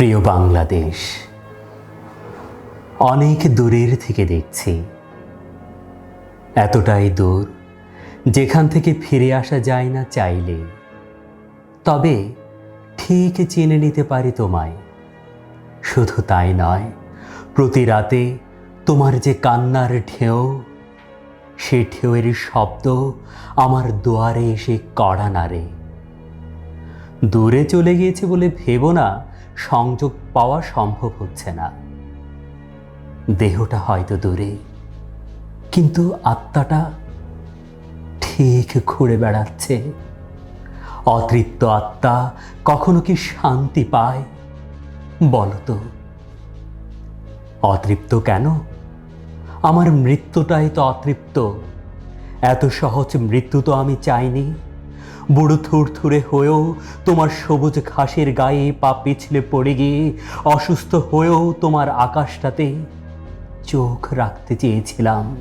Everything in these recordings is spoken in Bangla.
প্রিয় বাংলাদেশ, অনেক দূরের থেকে দেখছি। এতটাই দূর, যেখান থেকে ফিরে আসা যায় না চাইলে। তবে ঠিক চিনে নিতে পারি তোমায়। শুধু তাই নয়, প্রতি রাতে তোমার যে কান্নার ঢেউ, সে ঢেউয়ের শব্দ আমার দুয়ারে এসে কড়া নাড়ে। দূরে চলে গিয়েছে বলে ভেবো না সংযোগ পাওয়া সম্ভব হচ্ছে না। দেহটা হয়তো দূরে, কিন্তু আত্মাটা ঠিক ঘুরে বেড়াচ্ছে। অতৃপ্ত আত্মা কখনো কি শান্তি পায়? বলো তো অতৃপ্ত কেন? আমার মৃত্যুটাই তো অতৃপ্ত। এত সহজ মৃত্যু তো আমি চাইনি। বুড়ো থুরথুরে হয়েও তোমার সবুজ ঘাসের গায়ে পা পিছলে পড়ে গিয়ে অসুস্থ হয়েও তোমার আকাশটাতে চোখ রাখতে চেয়েছিলাম।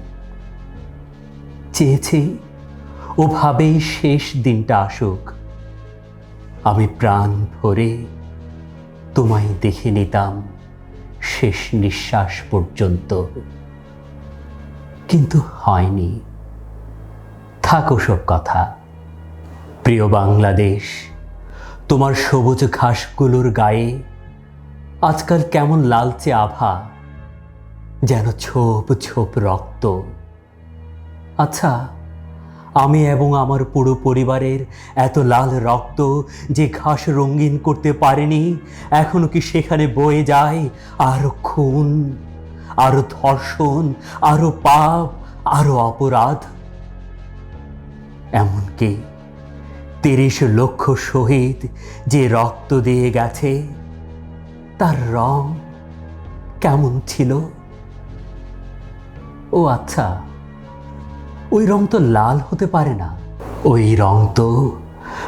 চেয়েছি, ওভাবেই শেষ দিনটা আসুক। আমি প্রাণ ভরে তোমায় দেখে নিতাম শেষ নিঃশ্বাস পর্যন্ত। কিন্তু হয়নি। থাকো সব কথা। প্রিয় বাংলাদেশ, তোমার সবুজ ঘাসগুলোর গায়ে আজকাল কেমন লালচে আভা, যেন ছোপ ছোপ রক্ত। আচ্ছা আমি এবং আমার পুরো পরিবারের এত লাল রক্ত যে ঘাস রঙিন করতে পারেনি, এখনও কি সেখানে বয়ে যায়? আরও খুন, আরও ধর্ষণ, আরও পাপ, আরও অপরাধ? এমনকি তিরিশ লক্ষ শহীদ যে রক্ত দিয়ে গেছে, তার রং কেমন ছিল? ও আচ্ছা ওই রং তো লাল হতে পারে না। ওই রং তো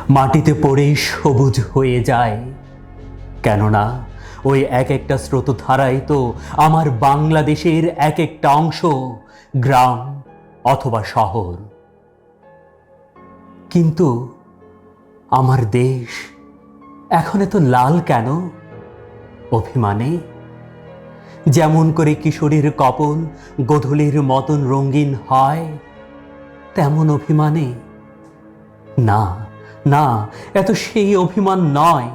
মাটিতে পড়েই সবুজ হয়ে যায়। কেননা ওই এক একটা স্রোতধারাই তো আমার বাংলাদেশের এক একটা অংশ, গ্রাম অথবা শহর। কিন্তু আমার দেশ। এখন এত লাল কেন? অভিমানে। যেমন করে কিশোরীর কপল গোধূলির মতন রঙিন হয়, তেমন অভিমানে। না না, এত সেই অভিমান নয়।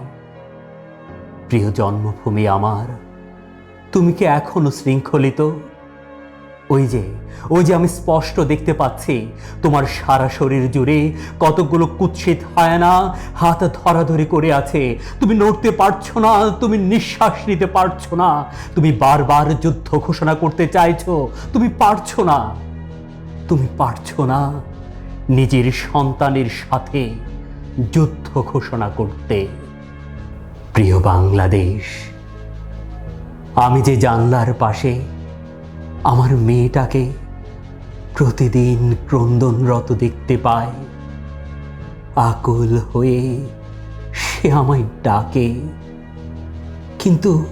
প্রিয় জন্মভূমি আমার, তুমি কি এখনও শৃঙ্খলিত? ওই যে ওই যে আমি স্পষ্ট দেখতে পাচ্ছি, তোমার সারা শরীর জুড়ে কতগুলো কুৎসিত হায়ানা হাত ধরাধরি করে আছে। তুমি নড়তে পারছ না, তুমি নিঃশ্বাস নিতে পারছ না। তুমি বারবার যুদ্ধ ঘোষণা করতে চাইছো, তুমি পারছ না। তুমি পারছ না নিজের সন্তানের সাথে যুদ্ধ ঘোষণা করতে। প্রিয় বাংলাদেশ, আমি যে জানলার পাশে আমার মেয়েটাকে প্রতিদিন ক্রন্দনরত দেখতে পাই আকুল হয়ে সে আমায় ডাকে। কিন্তু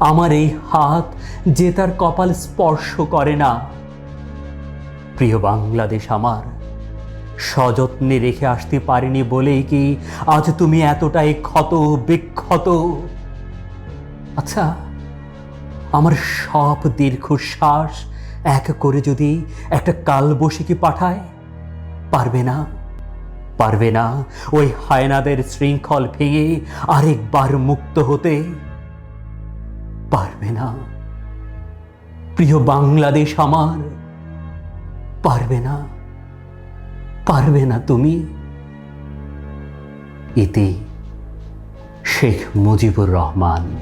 আমার এই হাত যে তার কপাল স্পর্শ করে না। প্রিয় বাংলাদেশ আমার, সযত্নে রেখে আসতে পারিনি বলেই কি আজ তুমি এতটাই ক্ষত বিক্ষত? আচ্ছা আমার সব দীর্ঘশ্বাস এক করে যদি একটা কালবশিকে পাঠায়, পারবে না পারবে না। ওই হায়নাদের শৃঙ্খল ভেঙে আরেকবার মুক্ত হতে পারবে না। প্রিয় বাংলাদেশ আমার, পারবে না পারবে না তুমি। ইতি শেখ মুজিবুর রহমান